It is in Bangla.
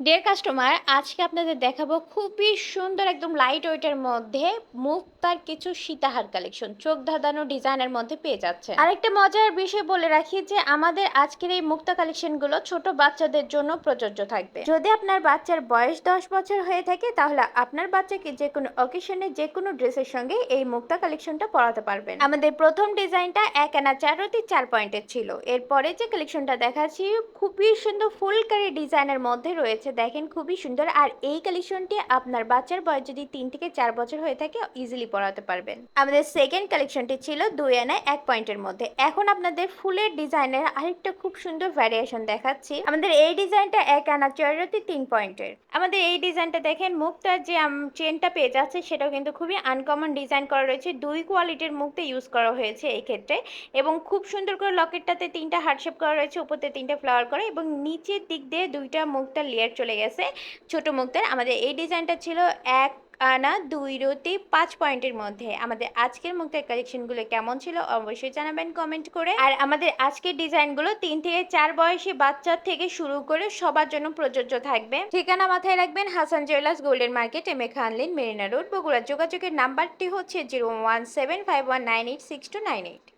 ডিয়ার কাস্টমার আজকে আপনাদের দেখাবো খুবই সুন্দর একদম লাইট ওয়েটের মধ্যে মুক্তার কিছু সীতাহার কালেকশন চোখ ধাঁধানো ডিজাইনের মধ্যে পেয়ে যাচ্ছে আরেকটা মজার বিষয় বলে রাখি যে আমাদের আজকের এই মুক্তা কালেকশনগুলো ছোট বাচ্চাদের জন্য প্রযোজ্য থাকবে। যদি আপনার বাচ্চার বয়স দশ বছর হয়ে থাকে, তাহলে আপনার বাচ্চাকে যে কোনো অকেশনে যে কোনো ড্রেসের সঙ্গে এই মুক্তা কালেকশনটা পরাতে পারবেন। আমাদের প্রথম ডিজাইনটা এক আনা চারতি চার পয়েন্টের ছিল। এরপরে যে কালেকশনটা দেখাচ্ছি, খুবই সুন্দর ফুলকারি ডিজাইনের মধ্যে রয়েছে দেখেন খুবই সুন্দর। আর এই কালেকশনটি আপনার বাচ্চার বয়স যদি তিন থেকে চার বছর হয়ে থাকে ইজিলি পরাতে পারবেন। আমাদের সেকেন্ড কালেকশনটি ছিল দুই আনায় এক পয়েন্টের মধ্যে। এখন আপনাদের ফুলের ডিজাইনের আরেকটা খুব সুন্দর ভ্যারিয়েশন দেখাচ্ছি। আমাদের এই ডিজাইনটা এক আনা চারতি তিন পয়েন্টের। আমাদের এই ডিজাইনটা দেখেন মুখটার যে চেনটা পেয়ে যাচ্ছে, সেটাও কিন্তু খুবই আনকমন ডিজাইন করা রয়েছে। দুই কোয়ালিটির মুক্তে ইউজ করা হয়েছে এই ক্ষেত্রে। এবং খুব সুন্দর করে লকেটটাতে তিনটা হার্ট শেপ করা রয়েছে, উপরতে তিনটা ফ্লাওয়ার করা এবং নিচের দিক দিয়ে দুইটা মুক্তার লেয়ার চলে গেছে। ছোট মুক্তার, আমাদের এই ডিজাইনটা ছিল এক আনা দুই রতি পাঁচ পয়েন্টের মধ্যে। আমাদের আজকের মুক্তার কালেকশনগুলো কেমন ছিল অবশ্যই জানাবেন কমেন্ট করে। আর আমাদের আজকের ডিজাইনগুলো তিন থেকে চার বয়সী বাচ্চার থেকে শুরু করে সবার জন্য প্রযোজ্য থাকবে। ঠিকানা মাথায় রাখবেন Hasan jewellers golden market, M A খানলিন, Marina road, Bogura. যোগাযোগের নাম্বারটি হচ্ছে zero one seven five one nine eight six two nine eight.